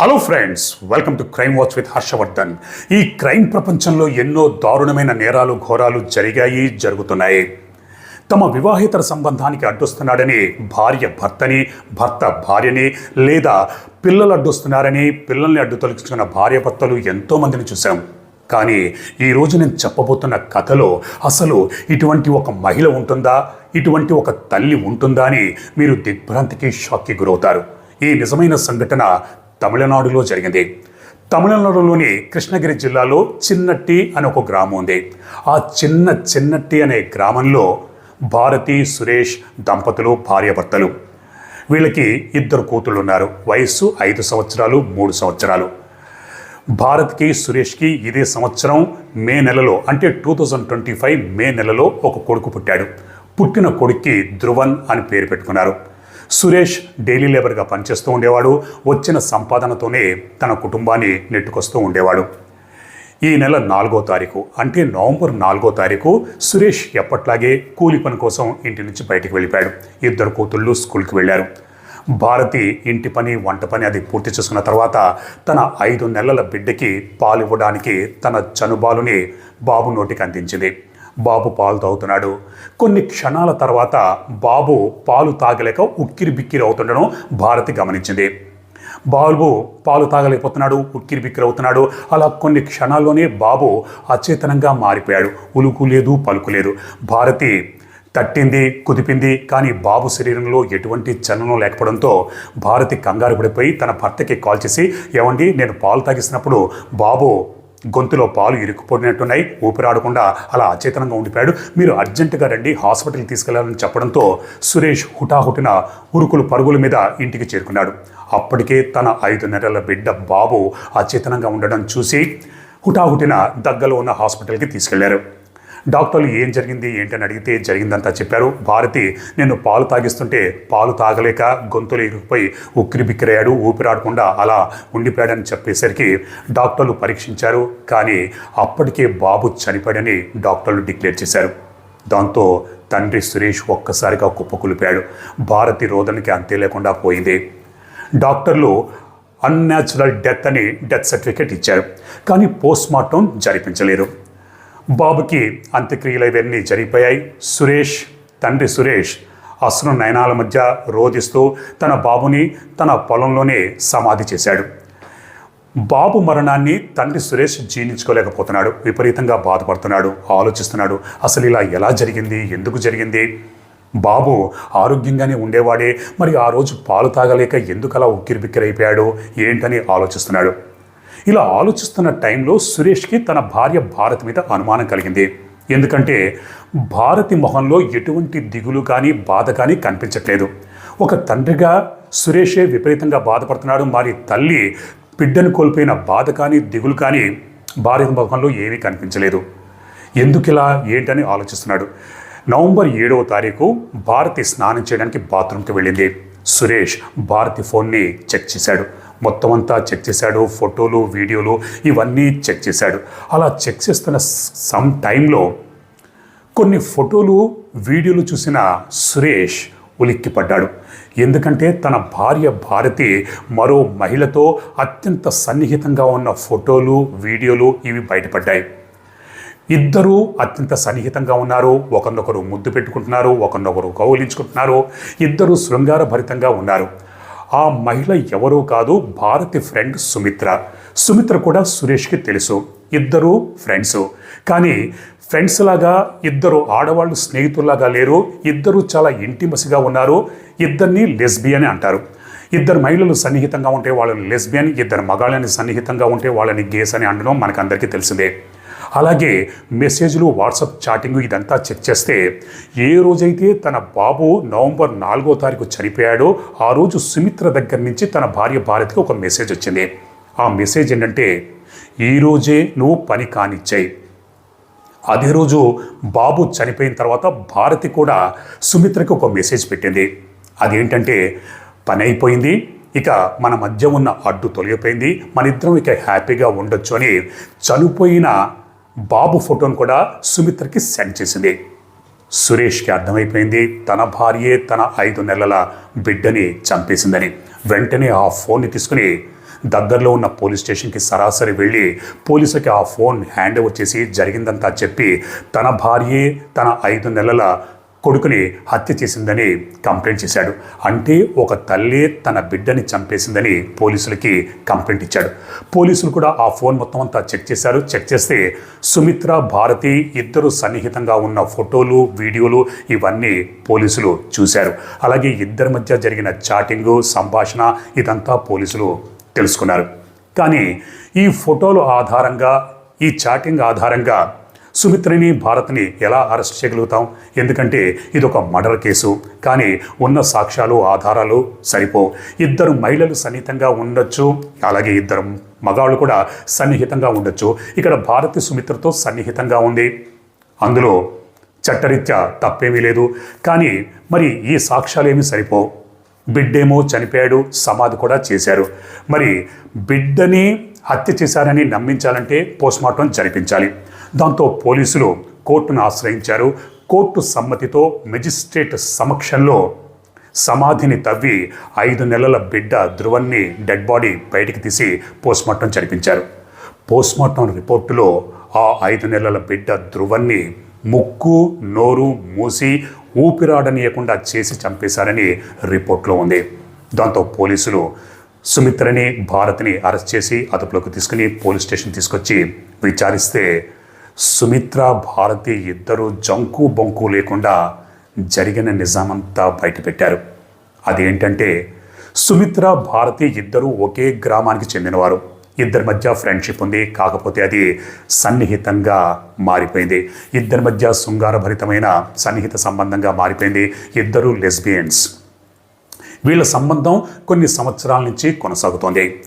Hello friends welcome to crime watch with Harshavardhan ఈ crime ప్రపంచంలో ఎన్నో దారుణమైన నేరాలు ఘోరాలు జరిగాయి జరుగుతున్నాయి. తమ వివాహేతర సంబంధానికి అడ్డొస్తున్నాడని భార్య భర్తని భర్త భార్యని లేదా పిల్లలు అడ్డొస్తున్నారని పిల్లల్ని అడ్డు తొలగించుకున్న భార్య భర్తలు ఎంతోమందిని చూశాం. కానీ ఈరోజు నేను చెప్పబోతున్న కథలో అసలు ఇటువంటి ఒక మహిళ ఉంటుందా ఇటువంటి ఒక తల్లి ఉంటుందా అని మీరు దిగ్భ్రాంతికి షాక్కి గురవుతారు. ఈ నిజమైన సంఘటన తమిళనాడులో జరిగింది. తమిళనాడులోని కృష్ణగిరి జిల్లాలో చిన్నట్టి అనే ఒక గ్రామం ఉంది. ఆ చిన్న చిన్నట్టి అనే గ్రామంలో భారతి సురేష్ దంపతులు భార్యాభర్తలు. వీళ్ళకి ఇద్దరు కూతుళ్ళు ఉన్నారు వయస్సు ఐదు సంవత్సరాలు మూడు సంవత్సరాలు. భారత్కి సురేష్కి ఇదే సంవత్సరం మే నెలలో అంటే two thousand twenty five May నెలలో ఒక కొడుకు పుట్టాడు. పుట్టిన కొడుక్కి ధ్రువన్ అని పేరు పెట్టుకున్నారు. సురేష్ డైలీ లేబర్గా పనిచేస్తూ ఉండేవాడు. వచ్చిన సంపాదనతోనే తన కుటుంబాన్ని నెట్టుకొస్తూ ఉండేవాడు. ఈ నెల నాలుగో తారీఖు అంటే నవంబర్ నాలుగో తారీఖు సురేష్ ఎప్పట్లాగే కూలి పని కోసం ఇంటి నుంచి బయటికి వెళ్ళిపోయాడు. ఇద్దరు కూతుళ్ళు స్కూల్కి వెళ్ళారు. భారతి ఇంటి పని వంట పని అది పూర్తి చేసుకున్న తర్వాత తన ఐదు నెలల బిడ్డకి పాలు ఇవ్వడానికి తన చనుబాలుని బాబు నోటికి అందించింది. బాబు పాలు తాగుతున్నాడు. కొన్ని క్షణాల తర్వాత బాబు పాలు తాగలేక ఉక్కిరి బిక్కిరి అవుతుండడం భారతి గమనించింది. బాబు పాలు తాగలేకపోతున్నాడు ఉక్కిరి బిక్కిరి అవుతున్నాడు. అలా కొన్ని క్షణాల్లోనే బాబు అచేతనంగా మారిపోయాడు. ఉలుకు లేదు పలుకు లేదు. భారతి తట్టింది కుదిపింది కానీ బాబు శరీరంలో ఎటువంటి చలనం లేకపోవడంతో భారతి కంగారు పడిపోయి తన భర్తకి కాల్ చేసి ఏమండి నేను పాలు తాగిసినప్పుడు బాబు గొంతులో పాలు ఇరుక్కుపోయినట్టున్నాయి. ఊపిరాడకుండా అలా అచేతనంగా ఉండిపోయాడు. మీరు అర్జెంటుగా రండి హాస్పిటల్కి తీసుకెళ్ళాలని చెప్పడంతో సురేష్ హుటాహుటిన ఉరుకులు పరుగుల మీద ఇంటికి చేరుకున్నాడు. అప్పటికే తన ఐదు నెలల బిడ్డ బాబు అచేతనంగా ఉండడం చూసి హుటాహుటిన దగ్గరలో ఉన్న హాస్పిటల్కి తీసుకెళ్ళారు. డాక్టర్లు ఏం జరిగింది ఏంటని అడిగితే జరిగిందంతా చెప్పారు. భారతి నేను పాలు తాగిస్తుంటే పాలు తాగలేక గొంతులు ఇరుకుపోయి ఉక్కిరి బిక్కిరయ్యాడు ఊపిరాడకుండా అలా ఉండిపోయాడని చెప్పేసరికి డాక్టర్లు పరీక్షించారు. కానీ అప్పటికే బాబు చనిపోయాడని డాక్టర్లు డిక్లేర్ చేశారు. దాంతో తండ్రి సురేష్ ఒక్కసారిగా కుప్పకూలిపాడు భారతి రోదనకి అంతే లేకుండా పోయింది. డాక్టర్లు అన్యాచురల్ డెత్ అని డెత్ సర్టిఫికేట్ ఇచ్చారు. కానీ పోస్ట్ మార్టం జరిపించలేరు. బాబుకి అంత్యక్రియలు ఇవన్నీ జరిగిపోయాయి. సురేష్ తండ్రి సురేష్ అసలు నయనాల మధ్య రోధిస్తూ తన బాబుని తన పొలంలోనే సమాధి చేశాడు. బాబు మరణాన్ని తండ్రి సురేష్ జీర్ణించుకోలేకపోతున్నాడు. విపరీతంగా బాధపడుతున్నాడు ఆలోచిస్తున్నాడు. అసలు ఇలా ఎలా జరిగింది? ఎందుకు జరిగింది? బాబు ఆరోగ్యంగానే ఉండేవాడే. మరి ఆ రోజు పాలు తాగలేక ఎందుకు అలా ఉక్కిరిబిక్కిరైపోయాడు? ఏంటని ఆలోచిస్తున్నాడు. ఇలా ఆలోచిస్తున్న టైంలో సురేష్కి తన భార్య భారతి మీద అనుమానం కలిగింది. ఎందుకంటే భారతి మొహంలో ఎటువంటి దిగులు కానీ బాధ కానీ కనిపించట్లేదు. ఒక తండ్రిగా సురేషే విపరీతంగా బాధపడుతున్నాడు. మరి తల్లి బిడ్డను కోల్పోయిన బాధ కానీ దిగులు కానీ భార్య మొహంలో ఏమీ కనిపించలేదు. ఎందుకిలా ఏంటని ఆలోచిస్తున్నాడు. నవంబర్ ఏడవ తారీఖు భారతి స్నానం చేయడానికి బాత్రూమ్కి వెళ్ళింది. సురేష్ భారతి ఫోన్ని చెక్ చేశాడు. మొత్తం అంతా చెక్ చేశాడు ఫోటోలు వీడియోలు ఇవన్నీ చెక్ చేశాడు. అలా చెక్ చేస్తున్న సమ్ టైంలో కొన్ని ఫోటోలు వీడియోలు చూసిన సురేష్ ఉలిక్కిపడ్డాడు. ఎందుకంటే తన భార్య భారతి మరో మహిళతో అత్యంత సన్నిహితంగా ఉన్న ఫోటోలు వీడియోలు ఇవి బయటపడ్డాయి. ఇద్దరూ అత్యంత సన్నిహితంగా ఉన్నారు. ఒకరినొకరు ముద్దు పెట్టుకుంటున్నారు ఒకరినొకరు కౌలించుకుంటున్నారు ఇద్దరు శృంగారభరితంగా ఉన్నారు. ఆ మహిళ ఎవరో కాదు భారతి ఫ్రెండ్ సుమిత్ర. సుమిత్ర కూడా సురేష్కి తెలుసు. ఇద్దరు ఫ్రెండ్స్. కానీ ఫ్రెండ్స్ లాగా ఇద్దరు ఆడవాళ్ళు స్నేహితుల్లాగా లేరు. ఇద్దరు చాలా ఇంటిమసిగా ఉన్నారు. ఇద్దరిని లెస్బియన్ అంటారు. ఇద్దరు మహిళలు సన్నిహితంగా ఉంటే వాళ్ళని లెస్బియన్ ఇద్దరు మగాళ్ళని సన్నిహితంగా ఉంటే వాళ్ళని గేస్ అని అనడం మనకందరికీ తెలిసిందే. అలాగే మెసేజ్లు వాట్సాప్ చాటింగ్ ఇదంతా చెక్ చేస్తే ఏ రోజైతే తన బాబు నవంబర్ నాలుగో తారీఖు చనిపోయాడో ఆ రోజు సుమిత్ర దగ్గర నుంచి తన భార్య భారత్కి ఒక మెసేజ్ వచ్చింది. ఆ మెసేజ్ ఏంటంటే ఈరోజే నువ్వు పని కానిచ్చాయి. అదే రోజు బాబు చనిపోయిన తర్వాత భారతి కూడా సుమిత్రకి ఒక మెసేజ్ పెట్టింది. అదేంటంటే పని అయిపోయింది. ఇక మన మధ్య ఉన్న అడ్డు తొలగిపోయింది. మన ఇద్దరం ఇక హ్యాపీగా ఉండొచ్చు అని చనిపోయిన బాబు ఫోటోను కూడా సుమిత్రకి సెండ్ చేసింది. సురేష్కి అర్థమైపోయింది తన భార్యే తన ఐదు నెలల బిడ్డని చంపేసిందని. వెంటనే ఆ ఫోన్ని తీసుకుని దగ్గరలో ఉన్న పోలీస్ స్టేషన్కి సరాసరి వెళ్ళి పోలీసులకి ఆ ఫోన్ హ్యాండ్ ఓవర్ చేసి జరిగిందంతా చెప్పి తన భార్యే తన ఐదు నెలల కొడుకుని హత్య చేసిందని కంప్లైంట్ చేశాడు. అంటే ఒక తల్లి తన బిడ్డని చంపేసిందని పోలీసులకి కంప్లైంట్ ఇచ్చాడు. పోలీసులు కూడా ఆ ఫోన్ మొత్తం అంతా చెక్ చేశారు. చెక్ చేస్తే సుమిత్ర భారతి ఇద్దరు సన్నిహితంగా ఉన్న ఫోటోలు వీడియోలు ఇవన్నీ పోలీసులు చూశారు. అలాగే ఇద్దరి మధ్య జరిగిన చాటింగు సంభాషణ ఇదంతా పోలీసులు తెలుసుకున్నారు. కానీ ఈ ఫోటోలు ఆధారంగా ఈ చాటింగ్ ఆధారంగా సుమిత్రని భారత్ని ఎలా అరెస్ట్ చేయగలుగుతాం? ఎందుకంటే ఇది ఒక మర్డర్ కేసు. కానీ ఉన్న సాక్ష్యాలు ఆధారాలు సరిపో ఇద్దరు మహిళలు సన్నిహితంగా ఉండొచ్చు. అలాగే ఇద్దరు మగాళ్ళు కూడా సన్నిహితంగా ఉండొచ్చు. ఇక్కడ భారతి సుమిత్రతో సన్నిహితంగా ఉంది. అందులో చట్టరీత్యా తప్పేమీ లేదు. కానీ మరి ఈ సాక్ష్యాలు ఏమీ సరిపో బిడ్డేమో చనిపోయాడు సమాధి కూడా చేశారు. మరి బిడ్డని హత్య చేశారని నమ్మించాలంటే పోస్ట్మార్టం జరిపించాలి. దాంతో పోలీసులు కోర్టును ఆశ్రయించారు. కోర్టు సమ్మతితో మెజిస్ట్రేట్ సమక్షంలో సమాధిని తవ్వి ఐదు నెలల బిడ్డ ధ్రువన్ని డెడ్ బాడీ బయటికి తీసి పోస్ట్మార్టం జరిపించారు. పోస్ట్మార్టం రిపోర్టులో ఆ ఐదు నెలల బిడ్డ ధ్రువన్ని ముక్కు నోరు మూసి ఊపిరాడనీయకుండా చేసి చంపేశారని రిపోర్ట్లో ఉంది. దాంతో పోలీసులు సుమిత్రని భారత్ని అరెస్ట్ చేసి అదుపులోకి తీసుకుని పోలీస్ స్టేషన్ తీసుకొచ్చి విచారిస్తే సుమిత్ర భారతి ఇద్దరు జంకు బొంకు లేకుండా జరిగిన నిజామంతా బయటపెట్టారు. అదేంటంటే సుమిత్ర భారతి ఇద్దరు ఒకే గ్రామానికి చెందినవారు. ఇద్దరి మధ్య ఫ్రెండ్షిప్ ఉంది కాకపోతే అది సన్నిహితంగా మారిపోయింది. ఇద్దరి మధ్య శృంగారభరితమైన సన్నిహిత సంబంధంగా మారిపోయింది. ఇద్దరు లెస్బియన్స్. వీళ్ళ సంబంధం కొన్ని సంవత్సరాల నుంచి కొనసాగుతోంది.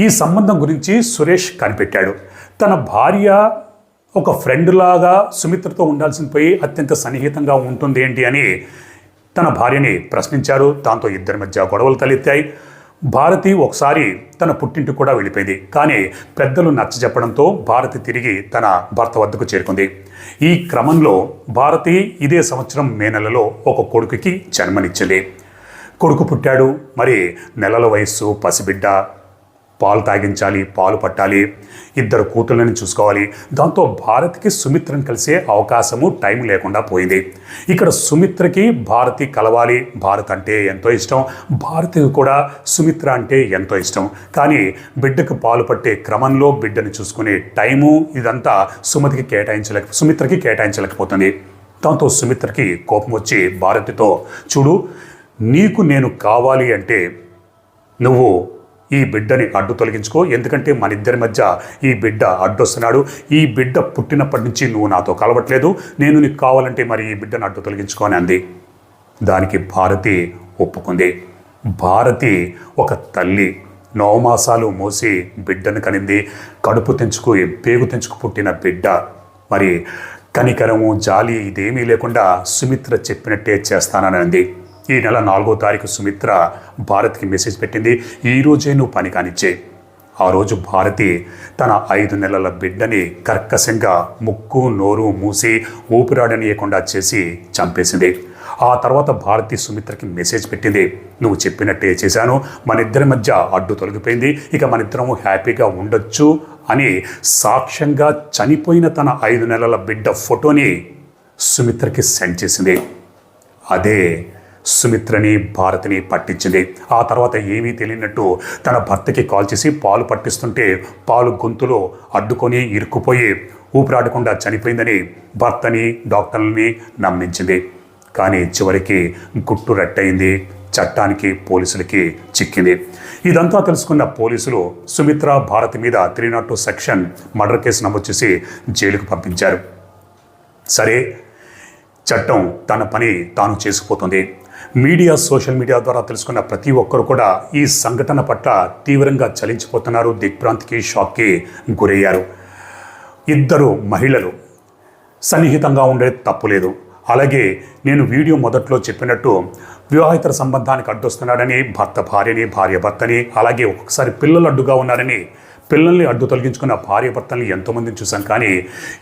ఈ సంబంధం గురించి సురేష్ కనిపెట్టాడు. తన భార్య ఒక ఫ్రెండ్ లాగా సుమిత్రతో ఉండాల్సిన పోయి అత్యంత సన్నిహితంగా ఉంటుంది ఏంటి అని తన భార్యని ప్రశ్నించారు. దాంతో ఇద్దరి మధ్య గొడవలు తలెత్తాయి. భారతి ఒకసారి తన పుట్టింటికి కూడా వెళ్ళిపోయింది. కానీ పెద్దలు నచ్చజెప్పడంతో భారతి తిరిగి తన భర్త వద్దకు చేరుకుంది. ఈ క్రమంలో భారతి ఇదే సంవత్సరం మే నెలలో ఒక కొడుకుకి జన్మనిచ్చింది. కొడుకు పుట్టాడు. మరి నెలల వయస్సు పసిబిడ్డ. పాలు తాగించాలి పాలు పట్టాలి ఇద్దరు కూతుళ్ళని చూసుకోవాలి. దాంతో భారత్కి సుమిత్రను కలిసే అవకాశము టైం లేకుండా పోయింది. ఇక్కడ సుమిత్రకి భారతి కలవాలి. భారత్ అంటే ఎంతో ఇష్టం. భారతికి కూడా సుమిత్ర అంటే ఎంతో ఇష్టం. కానీ బిడ్డకు పాలు పట్టే క్రమంలో బిడ్డని చూసుకునే టైము ఇదంతా సుమతికి కేటాయించలేక సుమిత్రకి కేటాయించలేకపోతుంది. దాంతో సుమిత్రకి కోపం వచ్చి భారతితో చూడు నీకు నేను కావాలి అంటే నువ్వు ఈ బిడ్డని అడ్డు తొలగించుకో. ఎందుకంటే మన ఇద్దరి మధ్య ఈ బిడ్డ అడ్డొస్తున్నాడు. ఈ బిడ్డ పుట్టినప్పటి నుంచి నువ్వు నాతో కలవట్లేదు. నేను నీకు కావాలంటే మరి ఈ బిడ్డను అడ్డు తొలగించుకో అని అంది. దానికి భారతి ఒప్పుకుంది. భారతి ఒక తల్లి నవమాసాలు మోసి బిడ్డను కనింది. కడుపు తెంచుకు పేగు తెంచుకు పుట్టిన బిడ్డ. మరి కనికరము జాలి ఇదేమీ లేకుండా సుమిత్ర చెప్పినట్టే చేస్తానని అంది. ఈ నెల నాలుగో తారీఖు సుమిత్ర భారత్కి మెసేజ్ పెట్టింది ఈ రోజే నువ్వు పని కానిచ్చే. ఆ రోజు భారతి తన ఐదు నెలల బిడ్డని కర్కశంగా ముక్కు నోరు మూసి ఊపిరాడనీయకుండా చేసి చంపేసింది. ఆ తర్వాత భారతి సుమిత్రకి మెసేజ్ పెట్టింది నువ్వు చెప్పినట్టే చేశాను మన ఇద్దరి మధ్య అడ్డు తొలగిపోయింది ఇక మన ఇద్దరము హ్యాపీగా ఉండొచ్చు అని సాక్ష్యంగా చనిపోయిన తన ఐదు నెలల బిడ్డ ఫోటోని సుమిత్రకి సెండ్ చేసింది. అదే సుమిత్రని భారతిని పట్టించింది. ఆ తర్వాత ఏమీ తెలియనట్టు తన భర్తకి కాల్ చేసి పాలు పట్టిస్తుంటే పాలు గొంతులో అడ్డుకొని ఇరుక్కుపోయి ఊపిరాడకుండా చనిపోయిందని భర్తని డాక్టర్లని నమ్మించింది. కానీ చివరికి గుట్టు రట్టయింది. చట్టానికి పోలీసులకి చిక్కింది. ఇదంతా తెలుసుకున్న పోలీసులు సుమిత్ర భారతి మీద three not two section murder case నమోదు చేసి జైలుకు పంపించారు. సరే చట్టం తన పని తాను చేసుకుపోతుంది. మీడియా సోషల్ మీడియా ద్వారా తెలుసుకున్న ప్రతి ఒక్కరు కూడా ఈ సంఘటన పట్ల తీవ్రంగా చలించిపోతున్నారు. దిగ్భ్రాంతికి షాక్కి గురయ్యారు. ఇద్దరు మహిళలు సన్నిహితంగా ఉండే తప్పులేదు అలాగే నేను వీడియో మొదట్లో చెప్పినట్టు వివాహితర సంబంధానికి అడ్డొస్తున్నాడని భర్త భార్యని భార్య భర్తని అలాగే ఒక్కొక్కసారి పిల్లలు అడ్డుగా ఉన్నారని పిల్లల్ని అడ్డు తొలగించుకున్న భార్య భర్తల్ని ఎంతోమందిని చూసాం కానీ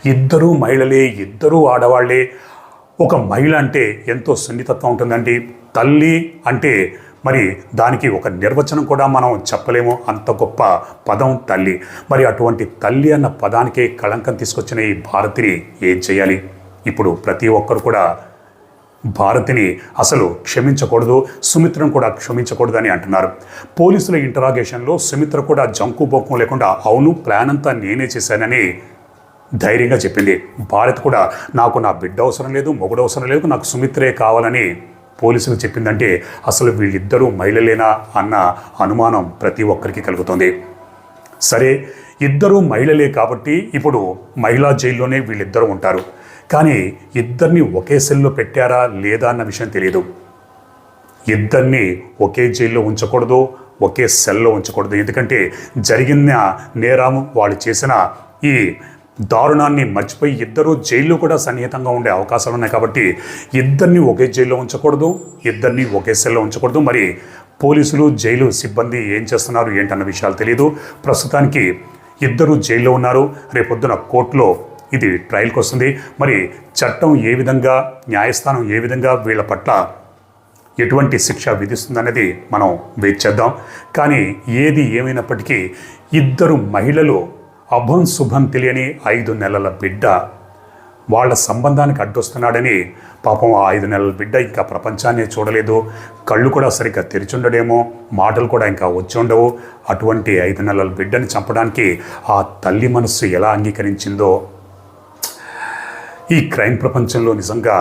ఇద్దరూ మహిళలే ఇద్దరూ ఆడవాళ్ళే ఒక మహిళ అంటే ఎంతో సున్నితత్వం ఉంటుందండి. తల్లి అంటే మరి దానికి ఒక నిర్వచనం కూడా మనం చెప్పలేము. అంత గొప్ప పదం తల్లి. మరి అటువంటి తల్లి అన్న పదానికే కళంకం తీసుకొచ్చిన ఈ భారతిని ఏం చేయాలి? ఇప్పుడు ప్రతి ఒక్కరు కూడా భారతిని అసలు క్షమించకూడదు సుమిత్రను కూడా క్షమించకూడదు అని అంటున్నారు. పోలీసుల ఇంటరాగేషన్లో సుమిత్ర కూడా జంకు బొక్కం లేకుండా అవును ప్లాన్ అంతా నేనే చేశానని ధైర్యంగా చెప్పింది. భారత్ కూడా నాకు నా బిడ్డ అవసరం లేదు మొగుడు అవసరం లేదు నాకు సుమిత్రే కావాలని పోలీసులు చెప్పిందంటే అసలు వీళ్ళిద్దరూ మహిళలేనా అన్న అనుమానం ప్రతి ఒక్కరికి కలుగుతుంది. సరే ఇద్దరూ మహిళలే కాబట్టి ఇప్పుడు మహిళా జైల్లోనే వీళ్ళిద్దరూ ఉంటారు. కానీ ఇద్దరిని ఒకే సెల్లో పెట్టారా లేదా అన్న విషయం తెలియదు ఇద్దరిని ఒకే జైల్లో ఉంచకూడదు ఒకే సెల్లో ఉంచకూడదు. ఎందుకంటే జరిగిన నేరం వాళ్ళు చేసిన ఈ దారుణాన్ని మర్చిపోయి ఇద్దరు జైల్లో కూడా సన్నిహితంగా ఉండే అవకాశాలు ఉన్నాయి కాబట్టి ఇద్దరిని ఒకే జైల్లో ఉంచకూడదు ఇద్దరిని ఒకే సెల్లో ఉంచకూడదు. మరి పోలీసులు జైలు సిబ్బంది ఏం చేస్తున్నారు ఏంటన్న విషయాలు తెలియదు ప్రస్తుతానికి ఇద్దరు జైల్లో ఉన్నారు. రేపొద్దున కోర్టులో ఇది ట్రయల్కి వస్తుంది. మరి చట్టం ఏ విధంగా న్యాయస్థానం ఏ విధంగా వీళ్ళ పట్ల ఎటువంటి శిక్ష విధిస్తుందనేది మనం వేచి చేద్దాం. కానీ ఏది ఏమైనప్పటికీ ఇద్దరు మహిళలు అభం శుభం తెలియని ఐదు నెలల బిడ్డ వాళ్ళ సంబంధానికి అడ్డొస్తున్నాడని పాపం ఆ ఐదు నెలల బిడ్డ ఇంకా ప్రపంచాన్ని చూడలేదు. కళ్ళు కూడా సరిగ్గా తెరిచుండడేమో మాటలు కూడా ఇంకా వచ్చి ఉండవు. అటువంటి ఐదు నెలల బిడ్డని చంపడానికి ఆ తల్లి మనస్సు ఎలా అంగీకరించిందో ఈ క్రైమ్ ప్రపంచంలో నిజంగా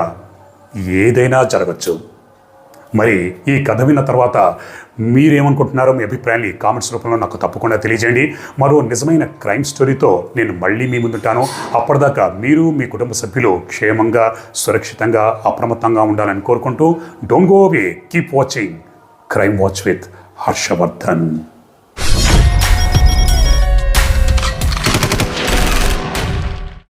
ఏదైనా జరగచ్చు. మరి ఈ కథ విన్న తర్వాత మీరేమనుకుంటున్నారో మీ అభిప్రాయాన్ని కామెంట్స్ రూపంలో నాకు తప్పకుండా తెలియజేయండి. మరో నిజమైన క్రైమ్ స్టోరీతో నేను మళ్ళీ మీ ముందుంటాను. అప్పటిదాకా మీరు మీ కుటుంబ సభ్యులు క్షేమంగా సురక్షితంగా అప్రమత్తంగా ఉండాలని కోరుకుంటూ don't go away keep watching crime watch with Harshavardhan.